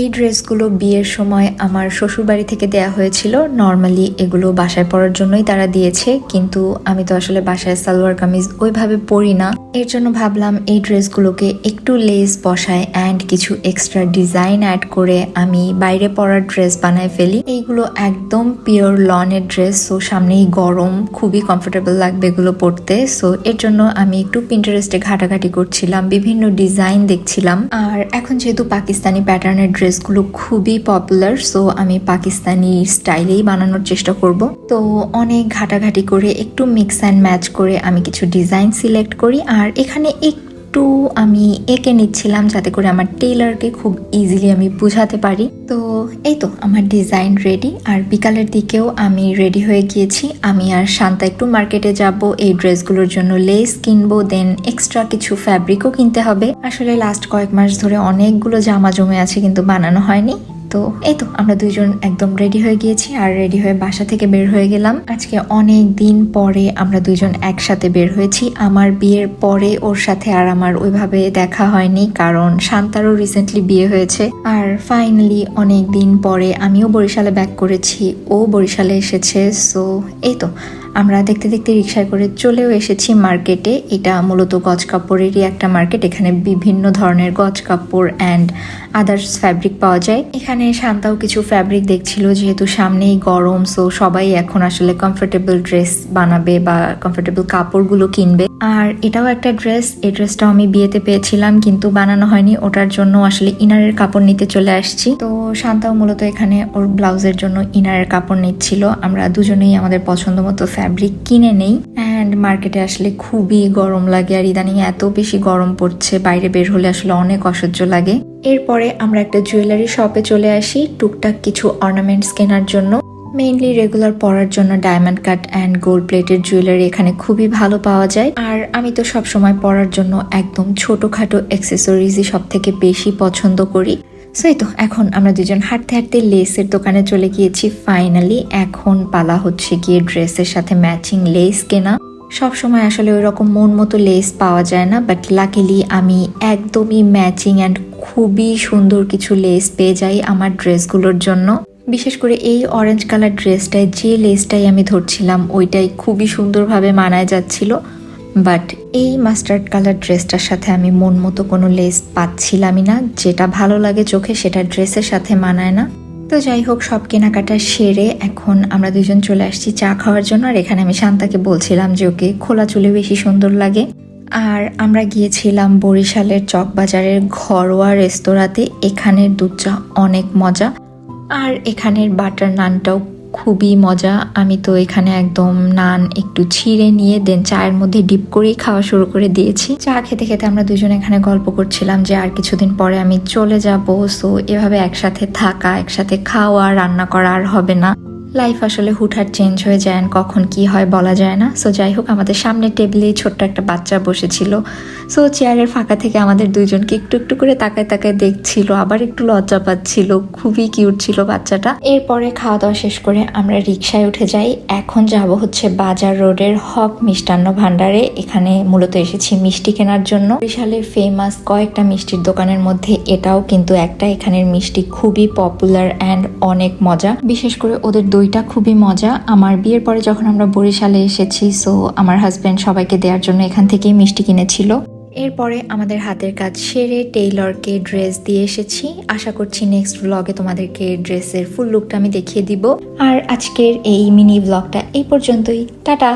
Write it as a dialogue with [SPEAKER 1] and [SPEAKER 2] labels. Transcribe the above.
[SPEAKER 1] এই ড্রেসগুলো বিয়ের সময় আমার শ্বশুরবাড়ি থেকে দেয়া হয়েছিল। নর্মালি এগুলো বাসায় পরার জন্যই তারা দিয়েছে, কিন্তু আমি তো আসলে বাসায় সালোয়ার কামিজ ওইভাবে পরি না। এর জন্য ভাবলাম এই ড্রেসগুলোকে একটু লেস বসায় অ্যান্ড কিছু এক্সট্রা ডিজাইন অ্যাড করে আমি বাইরে পরার ড্রেস বানায় ফেলি। এইগুলো একদম পিওর লনের ড্রেস সো সামনেই গরম, খুবই কমফোর্টেবল লাগবে এগুলো পরতে। সো এর জন্য আমি একটু পিন্টারেস্টে ঘাটাঘাটি করছিলাম, বিভিন্ন ডিজাইন দেখছিলাম। আর এখন যেহেতু পাকিস্তানি প্যাটার্নের ড্রেসগুলো খুবই পপুলার সো আমি পাকিস্তানি স্টাইলেই বানানোর চেষ্টা করব। তো অনেক ঘাটাঘাটি করে একটু মিক্স অ্যান্ড ম্যাচ করে আমি কিছু ডিজাইন সিলেক্ট করি, আর এখানে একটু আমি এঁকে নিচ্ছিলাম যাতে করে আমার টেলারকে খুব ইজিলি আমি বুঝাতে পারি। তো এই তো আমার ডিজাইন রেডি আর বিকালের দিকেও আমি রেডি হয়ে গিয়েছি। আমি আর শান্তা একটু মার্কেটে যাব, এই ড্রেসগুলোর জন্য লেস কিনবো দেন এক্সট্রা কিছু ফ্যাব্রিকও কিনতে হবে। আসলে লাস্ট কয়েক মাস ধরে অনেকগুলো জামা জমে আছে, কিন্তু বানানো হয়নি। তো এই তো, আমরা দুইজন একদম রেডি হয়ে গিয়েছি আর রেডি হয়ে বাসা থেকে বের হয়ে গেলাম। আজকে অনেক দিন পরে আমরা দুইজন একসাথে বের হয়েছি। আমার বিয়ের পরে ওর সাথে আর আমার ওইভাবে দেখা হয়নি, কারণ শান্তারও রিসেন্টলি বিয়ে হয়েছে। আর ফাইনালি অনেক দিন পরে আমিও বরিশালে ব্যাক করেছি, ও বরিশালে এসেছে সো এই তো। আমরা দেখতে দেখতে রিক্সায় করে চলেও এসেছি মার্কেটে। এটা মূলত গজ কাপড়েরই একটা মার্কেট। এখানে বিভিন্ন ধরনের গজ কাপড় অ্যান্ড আদার্স ফ্যাব্রিক পাওয়া যায়। এখানে শান্তাও কিছু ফ্যাব্রিক দেখছিল, যেহেতু সামনেই গরম সো সবাই এখন আসলে কমফোর্টেবল ড্রেস বানাবে বা কমফোর্টেবল কাপড়গুলো কিনবে। আর এটাও একটা ড্রেস এই ড্রেসটাও আমি বিয়েতে পেয়েছিলাম, কিন্তু বানানো হয়নি। ওটার জন্য আসলে ইনারের কাপড় নিতে চলে আসছি। তো শান্তাও মূলত এখানে ওর ব্লাউজের জন্য ইনারের কাপড় নিচ্ছিল। আমরা দুজনেই আমাদের পছন্দ মতো ফ্যাব্রিক কিনে নেই অ্যান্ড মার্কেটে আসলে খুবই গরম লাগে, আর ইদানিং এত বেশি গরম পড়ছে, বাইরে বের হলে আসলে অনেক অসহ্য লাগে। এরপরে আমরা একটা জুয়েলারি শপে চলে আসি, টুকটাক কিছু অর্নামেন্টস কেনার জন্য। মেইনলি রেগুলার পরার জন্য diamond cut and gold plated jewellery এখানে খুবই ভালো পাওয়া যায়। আর আমি তো সব সময় পরার জন্য একদম ছোটখাটো অ্যাক্সেসরিজই সব থেকে বেশি পছন্দ করি। সো এই তো এখন আমরা দুজন হাঁটতে হাঁটতে লেসের দোকানে চলে গিয়েছি। ফাইনালি এখন পালা হচ্ছে গিয়ে ড্রেসের সাথে ম্যাচিং লেস কেনা। সব সময় আসলে ওই রকম মন মতো লেস পাওয়া যায় না বাট লাকিলি আমি একদমই ম্যাচিং অ্যান্ড খুবই সুন্দর কিছু লেস পেয়ে যাই আমার ড্রেসগুলোর জন্য। বিশেষ করে এই অরেঞ্জ কালার ড্রেসটায় যে লেসটাই আমি ধরছিলাম, ওইটাই খুবই সুন্দরভাবে মানায় যাচ্ছিল। বাট এই মাস্টার্ড কালার ড্রেসটার সাথে আমি মন মতো কোনো লেস পাচ্ছিলামই না। যেটা ভালো লাগে চোখে সেটা ড্রেসের সাথে মানায় না। তো যাই হোক, সব কেনাকাটা সেরে এখন আমরা দুজন চলে আসছি চা খাওয়ার জন্য। আর এখানে আমি শান্তাকে বলছিলাম যে ওকে খোলা চুলে বেশি সুন্দর লাগে। আর আমরা গিয়েছিলাম বরিশালের চকবাজারের ঘরোয়া রেস্তোরাঁতে। এখানের দুধ চা অনেক মজা। আর এখানের বাটার নানটাও খুবই মজা। আমি তো এখানে একদম নান একটু ছিঁড়ে নিয়ে দেন চায়ের মধ্যে ডিপ করেই খাওয়া শুরু করে দিয়েছি। চা খেতে খেতে আমরা দুজন এখানে গল্প করছিলাম যে আর কিছুদিন পরে আমি চলে যাব। সো এভাবে একসাথে থাকা, একসাথে খাওয়া, রান্না করা আর হবে না। লাইফ আসলে হুটহাট চেঞ্জ হয়ে যায় কখন কি হয় বলা যায় না। সো যাই হোক, আমাদের সামনের টেবিলেই ছোট্ট একটা বাচ্চা বসেছিল। সো চেয়ারের ফাঁকা থেকে আমাদের দুইজনকে একটু একটু করে তাকায় তাকায় দেখছিল, আবার একটু লজ্জা পাচ্ছিল। খুবই কিউট ছিল বাচ্চাটা। এরপরে খাওয়া দাওয়া শেষ করে আমরা রিক্সায় উঠে যাই। এখন যাব হচ্ছে বাজার রোডের হক মিষ্টান্ন ভান্ডারে এখানে মূলত এসেছি মিষ্টি কেনার জন্য। বিশালের ফেমাস কয়েকটা মিষ্টির দোকানের মধ্যে এটাও কিন্তু একটা। এখানের মিষ্টি খুবই পপুলার অ্যান্ড অনেক মজা। বিশেষ করে ওদের দইটা খুবই মজা। আমার বিয়ের পরে যখন আমরা বরিশালে এসেছি সো আমার হাজব্যান্ড সবাইকে দেওয়ার জন্য এখান থেকেই মিষ্টি কিনেছিল। এরপরে আমাদের হাতের কাজ সেরে টেইলরকে ড্রেস দিয়ে এসেছি। আশা করছি নেক্সট ব্লগে তোমাদেরকে ড্রেসের ফুল লুকটা আমি দেখিয়ে দিব। আর আজকের এই মিনি ব্লগটা এই পর্যন্তই। টাটা!